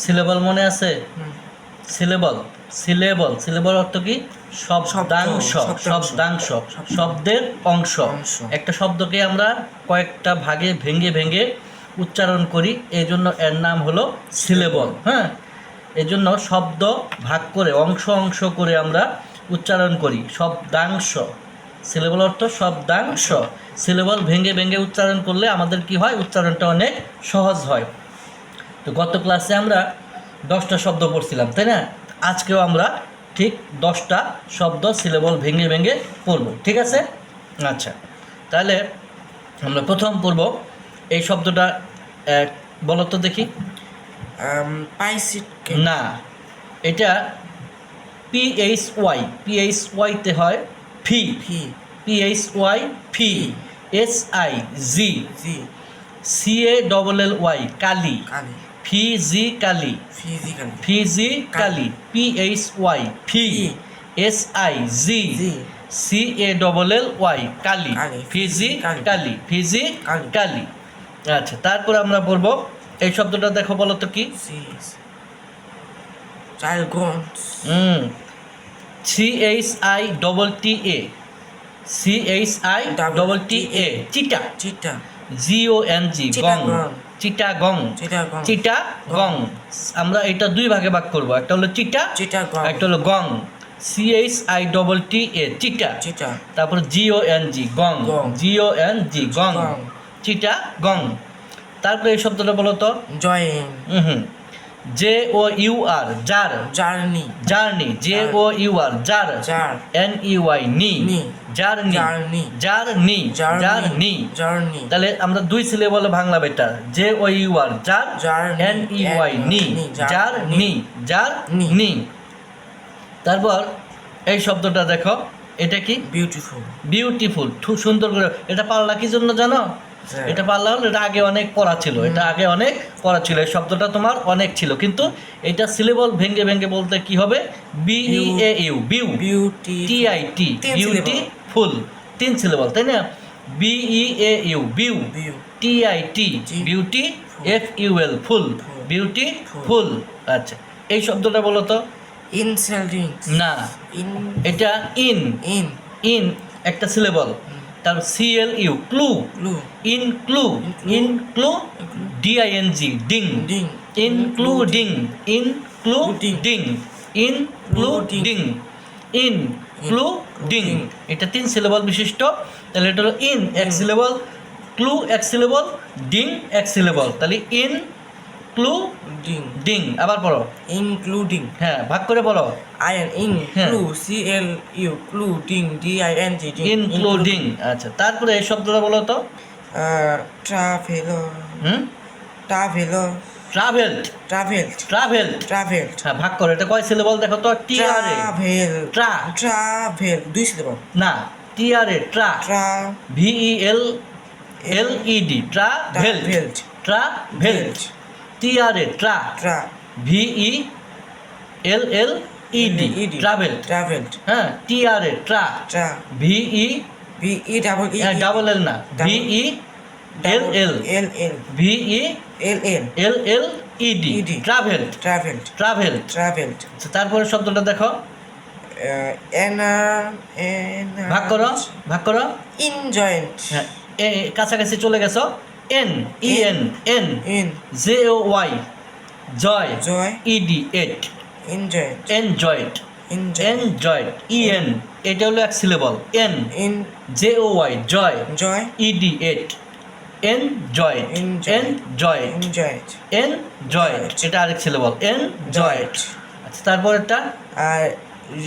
Syllable মনে আছে? Syllable. Syllable. Syllable অর্থ কি? শব্দাংশ। শব্দাংশ। শব্দের অংশ। অংশ। একটা শব্দকে আমরা কয়েকটা ভাগে ভেঙে ভেঙে উচ্চারণ করি। এই জন্য এর নাম হলো সিলেবল। হ্যাঁ? এই জন্য শব্দ ভাগ করে অংশ অংশ করে আমরা উচ্চারণ করি। শব্দাংশ। সিলেবল অর্থ শব্দাংশ। সিলেবল ভেঙে ভেঙে উচ্চারণ করলে আমাদের কি হয়? উচ্চারণটা অনেক সহজ হয়। তো গত ক্লাসে আমরা দশটা শব্দ পড়ছিলাম তাই না? আজকেও আমরা ঠিক দশটা শব্দ সিলেবল ভেঙে ভেঙে পড়ব ঠিক আছে? আচ্ছা তাহলে আমরা প্রথম পড়ব এই শব্দটা বলো তো দেখি। না এটা পিএইচ ওয়াই পিএইচ ওয়াইতে হয় phy phy PH Y phy S I G G C A double L Y cally. Cally. Physically physically P H Y phy S I G G C A double L Y cally physically physically. আচ্ছা তারপর আমরা বলব এই শব্দটা দেখো বলো তো কি? হুম। C H I double T A C H I double T A cheetah. Cheetah. Jio N G গং। চিটাগং। চিটাগং। আমরা এটা দুই ভাগে ভাগ করব। একটা হলো চিটা একটা হলো গং। C H I double T A cheetah. Cheetah. তারপর জিও এন জি গং। গং। জিও এন জি গং। গং। চিটা গং তারপরে এই শব্দটা বলো তো। জয়েন। হুম। J O U R jour journey journey J O U R jour jour N E Y ney. Journey journey journey journey journey journey তাহলে আমরা দুই সিলেবলে বাংলা বেটা। J O U R jour journey N E Y ney ney, jour নি jar নি। নি তারপর এই শব্দটা দেখো এটা কি? বিউটিফুল বিউটিফুল খুব সুন্দর করে। এটা পাল্লা কি জন্য জানো। এটা পাল্লা হলো এটা আগে অনেক পড়া ছিল এটা আগে অনেক পড়া ছিল এই শব্দটা তোমার অনেক ছিল কিন্তু এটা সিলেবল ভেঙে ভেঙে বলতে কি হবে? B E A U beau beauty T I T beautiful তিন সিলেবল তাই না? B E A U beau T I T beauty F U L full. Beautiful. আচ্ছা এই শব্দটা বলো তো। ইনসেল্টিং না এটা ইন ইন ইন একটা সিলেবল তার C L U clu inclu inclu D I N G ding ding including including including including এটা তিন সিলেবল বিশিষ্ট। তাহলে এটা হলো ইন এক সিলেবল ক্লু এক সিলেবল ডিং এক সিলেবল তাহলে ইন ক্লু ডিং আবার পড়ো ইনক্লুডিং হ্যাঁ ভাগ করে বলো। I N in. Clu C L U clu ding D I N G ding including আচ্ছা তারপরে এই শব্দটা বলো তো। ট্রাভেলর হুম? Traveller travel travel travel travel হ্যাঁ ভাগ করো। এটা কয় সিলেবল দেখো তো T R A travel tra travel দুই সিলেবল না T R A tra tra V E L L E D travel travel T R A tra tra V E L L E D ED travel travel হ্যাঁ T R A tra tra V E B E double E double L না V E L L L L V E L L L L E D ED travel travel travel travel তারপরে শব্দটা দেখো। N ভাগ করো ভাগ করো। ইনজয়েন্ট হ্যাঁ কাছাকাছি চলে গেছো। N E N N in J O Y joy joy E D at enjoyed enjoyed enjoyed E N এটা হলো এক syllable N in J O Y joy joy E D at N enjoyed Enjoy. Enjoyed enjoyed enjoyed এটা আরেক syllable enjoyed আচ্ছা তারপর একটা আর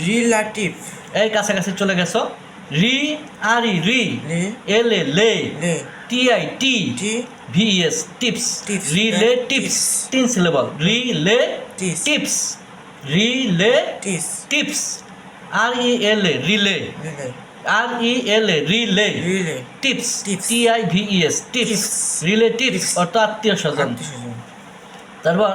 relative এই কাছাকাছি চলে গেছো। রি আর re. L A la. T I T. T. V S tives. Relatives. tips. তিন syllable. Relatives. Relatives. R E L A rela R E L A rela tives. T I V S tives. Relatives. অর্থ আত্মীয় স্বজন। তারপর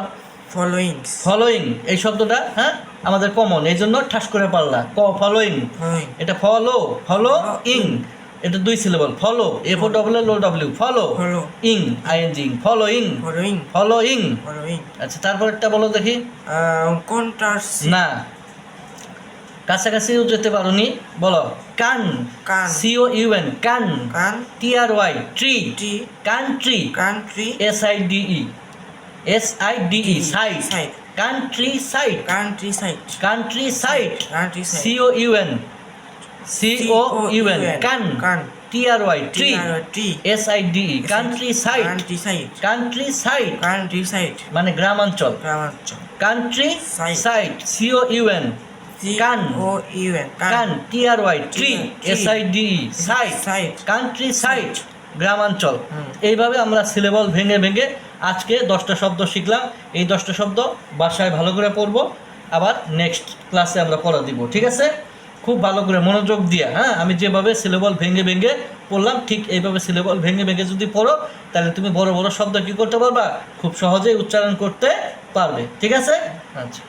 followings following এই শব্দটা হ্যাঁ? আমাদের common এই জন্য ঠাস করে পারলা ক ফলোয়িং ফলোয়িং এটা ফলো ফলো ইং এটা দুই syllable follow F O double L O W follow. ইং ING following following following following আচ্ছা তারপর একটা বলো দেখি। contrast না। কাছাকাছিও যেতে পারোনি বলো। Coun. Coun. C O U N coun. can T R Y try tree country country S I D E S I D D E side Site. Countryside countryside. Countryside countryside C O U N C O U N coun can. T R Y try tree S I D E countryside countryside. Countryside countryside. মানে গ্রামাঞ্চল। গ্রামাঞ্চল. Countryside C O U N coun O U N coun T R Y try. S I D side Site. Countryside গ্রামাঞ্চল। এইভাবে আমরা syllable ভেঙে ভেঙে আজকে দশটা শব্দ শিখলাম। এই দশটা শব্দ বাসায় ভালো করে পড়ব। আবার নেক্সট ক্লাসে আমরা পড়া দিব, ঠিক আছে? খুব ভালো করে মনোযোগ দিয়ে হ্যাঁ? আমি যেভাবে সিলেবল ভেঙে ভেঙে পড়লাম, ঠিক এইভাবে সিলেবল ভেঙে ভেঙে যদি পড়ো, তাহলে তুমি বড় বড় শব্দ কী করতে পারবা? খুব সহজেই উচ্চারণ করতে পারবে, ঠিক আছে? আচ্ছা।